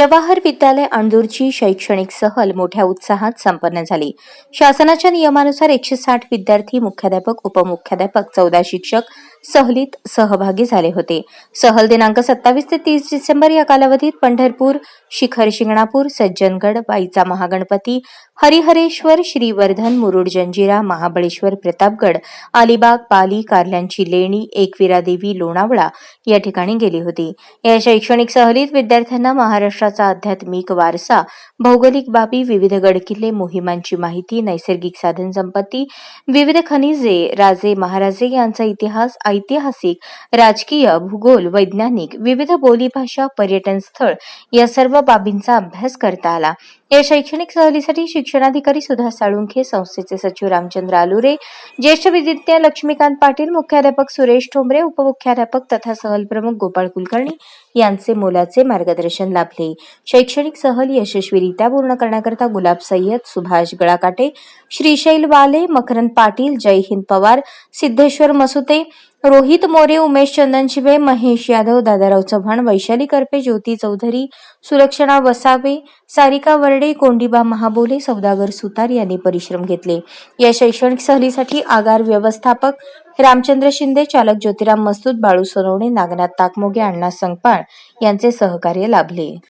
जवाहर विद्यालय अणदूरची शैक्षणिक सहल मोठ्या उत्साहात संपन्न झाली. शासनाच्या नियमानुसार एकशे साठ विद्यार्थी मुख्याध्यापक उपमुख्याध्यापक चौदा शिक्षक सहलीत सहभागी झाले होते. सहल दिनांक सत्तावीस ते तीस डिसेंबर या कालावधीत पंढरपूर शिखर शिंगणापूर सज्जनगड बाईचा महागणपती हरिहरेश्वर श्रीवर्धन मुरुड जंजिरा महाबळेश्वर प्रतापगड अलिबाग पाली कारल्यांची लेणी एकविरा देवी लोणावळा या ठिकाणी गेली होती. या शैक्षणिक सहलीत विद्यार्थ्यांना महाराष्ट्राचा आध्यात्मिक वारसा भौगोलिक बाबी विविध गडकिल्ले मोहिमांची माहिती नैसर्गिक साधन संपत्ती विविध खनिजे राजे महाराजे यांचा इतिहास ऐतिहासिक राजकीय भूगोल वैज्ञानिक विविध बोलीभाषा पर्यटन स्थळ या सर्व बाबींचा अभ्यास करता आला. या शैक्षणिक सहलीसाठी शिक्षणाधिकारी सुधा साळुंखे संस्थेचे सचिव रामचंद्र आलुरे ज्येष्ठ विद्यार्थी लक्ष्मीकांत पाटील मुख्याध्यापक सुरेश ठोंबरे उपमुख्याध्यापक तथा सहल प्रमुख गोपाळ कुलकर्णी यांचे मोलाचे मार्गदर्शन लाभले. शैक्षणिक सहल यशस्वीरित्या पूर्ण करण्याकरता गुलाब सय्यद सुभाष गळाकाटे श्रीशैल वाले मकरंद पाटील जय हिंद पवार सिद्धेश्वर मसुते रोहित मोरे उमेश चंदन शिवे महेश यादव दादाराव चव्हाण वैशाली करपे ज्योती चौधरी सुलक्षणा वसावे सारिका वर्डे कोंडीबा महाबोले सौदागर सुतार यांनी परिश्रम घेतले. या शैक्षणिक सहलीसाठी आगार व्यवस्थापक रामचंद्र शिंदे चालक ज्योतिराम मस्तूत बाळू सोनवणे नागनाथ ताकमोगे अण्णा संगपाळ यांचे सहकार्य लाभले.